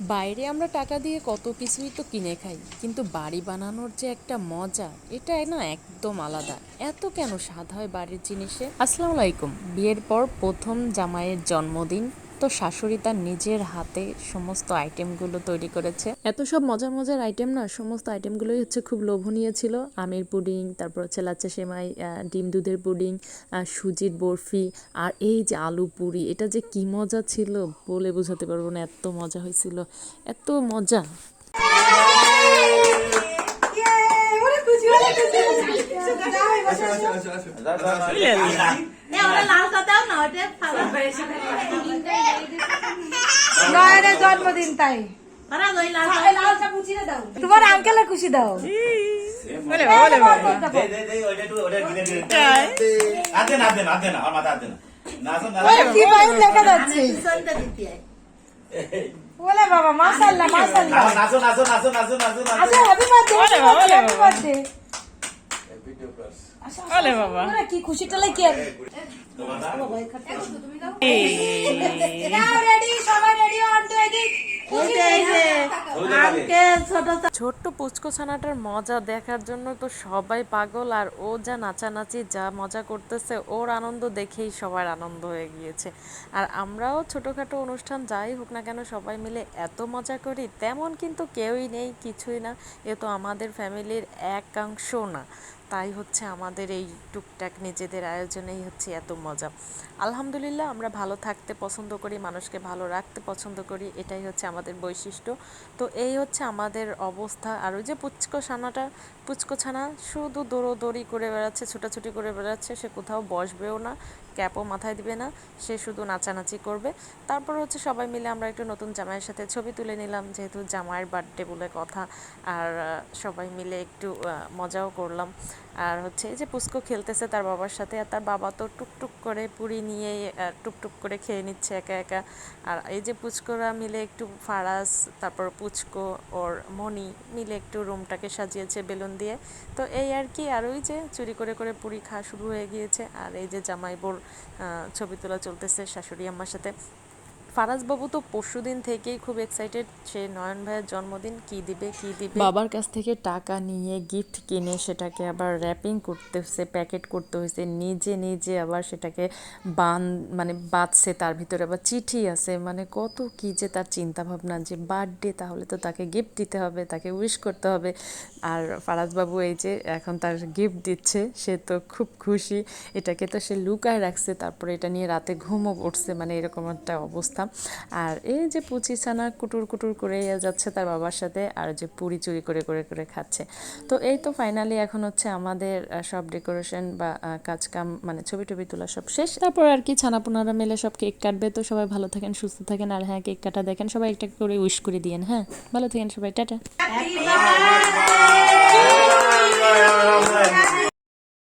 বাইরে আমরা টাকা দিয়ে কত কিছুই তো কিনে খাই, কিন্তু বাড়ি বানানোর যে একটা মজা এটা না একদম আলাদা। এত কেন স্বাদ হয় বাড়ির জিনিসে? আসসালামু আলাইকুম। বিয়ের পর প্রথম জামাইয়ের জন্মদিন। তো শাশুড়ি তার নিজের হাতে সমস্ত আইটেমগুলো তৈরি করেছে। এত সব মজার মজার আইটেম না, সমস্ত আইটেমগুলোই হচ্ছে খুব লোভনীয় ছিল। আমের পুডিং, তারপর হচ্ছে লাচ্চা সেমাই ডিম দুধের পুডিং সুজির বরফি, আর এই যে আলু পুরি, এটা যে কি মজা ছিল বলে বোঝাতে পারব না, এত মজা হয়েছিল, এত মজা। জন্মদিন তাই। তোমার আঙ্কেলের খুশি দাও। কি বাইন লেখা যাচ্ছে? বলে বাবা মাশাআল্লাহ মাশাআল্লাহ। আচ্ছা হ্যাপি বার্থডে হ্যাপি বার্থডে বাবা কি খুশিটা লাগে আর ছোট্ট পুচকো ছানাটার মজা দেখার জন্য তো সবাই পাগল আর ও যা নাচানাচি যা মজা করতেছে ওর আনন্দ দেখেই সবার আনন্দ হয়ে গিয়েছে আর আমরাও ছোটোখাটো অনুষ্ঠান যাই হোক না কেন সবাই মিলে এত মজা করি তেমন কিন্তু কেউই নেই কিছুই না এ তো আমাদের ফ্যামিলির একাংশ না তাই হচ্ছে আমাদের এই টুকটাক নিজেদের আয়োজনেই হচ্ছে এত মজা। আলহামদুলিল্লাহ আমরা ভালো থাকতে পছন্দ করি, মানুষকে ভালো রাখতে পছন্দ করি, এটাই হচ্ছে আমাদের বৈশিষ্ট্য। তো এই হচ্ছে আমাদের অবস্থা। আর ওই যে পুচকো ছানাটা, পুচকো ছানা শুধু দৌড়োদৌড়ি করে বেড়াচ্ছে, ছোটাছুটি করে বেড়াচ্ছে, সে কোথাও বসবেও না, ক্যাপও মাথায় দিবে না, সে শুধু নাচানাচি করবে। তারপর হচ্ছে সবাই মিলে আমরা একটু নতুন জামাইয়ের সাথে ছবি তুলে নিলাম, যেহেতু জামাইয়ের বার্থডে বলে কথা, আর সবাই মিলে একটু মজাও করলাম। আর হচ্ছে এই যে পুস্কো খেলতেছে তার বাবার সাথে, আর তার বাবা তো টুকটুক করে পুরি নিয়ে টুকটুক করে খেয়ে নিচ্ছে একা একা। আর এই যে পুচকোরা মিলে একটু ফারাস তারপর পুচকো ওর মনি মিলে একটু রুমটাকে সাজিয়েছে বেলুন দিয়ে। তো এই আর কি, আর ওই যে চুরি করে করে পুরি খাওয়া শুরু হয়ে গিয়েছে। আর এই যে জামাইবোর ছবি তোলা চলতেছে শাশুড়ি আম্মার সাথে। ফারাজ বাবু তো পরশু দিন থেকেই খুব এক্সাইটেড সে নয়ন ভাইয়ের জন্মদিন, কি দিবে কি দিবে? বাবার কাছ থেকে টাকা নিয়ে গিফট কিনে সেটাকে আবার র্যাপিং করতে হয়েছে প্যাকেট করতে হয়েছে নিজে নিজে আবার সেটাকে বান মানে বাঁধছে, তার ভিতরে আবার চিঠি আছে। মানে কত কি যে তার চিন্তা ভাবনা যে বার্থডে তাহলে তো তাকে গিফট দিতে হবে, তাকে উইশ করতে হবে। আর ফারাজবাবু এই যে এখন তার গিফট দিচ্ছে, সে তো খুব খুশি। এটাকে তো সে লুকায় রাখছে, তারপরে এটা নিয়ে রাতে ঘুমও পড়ছে মানে এরকম একটা অবস্থা। আর এই যে পুচি ছানা কুটুর কুটুর করে যাচ্ছে তার বাবার সাথে আর যে পুরি চুরি করে করে করে খাচ্ছে। তো এই তো ফাইনালি এখন হচ্ছে আমাদের সব ডেকোরেশন বা কাজকাম মানে ছবি টবি তোলা সব শেষ। তারপর আর কি ছানাপোনারা মিলে সব কেক কাটবে। তো সবাই ভালো থাকেন সুস্থ থাকেন আর হ্যাঁ কেক কাটা দেখেন। সবাই একটা করে উইশ করে দিয়েন হ্যাঁ? ভালো থাকেন সবাই টাটা।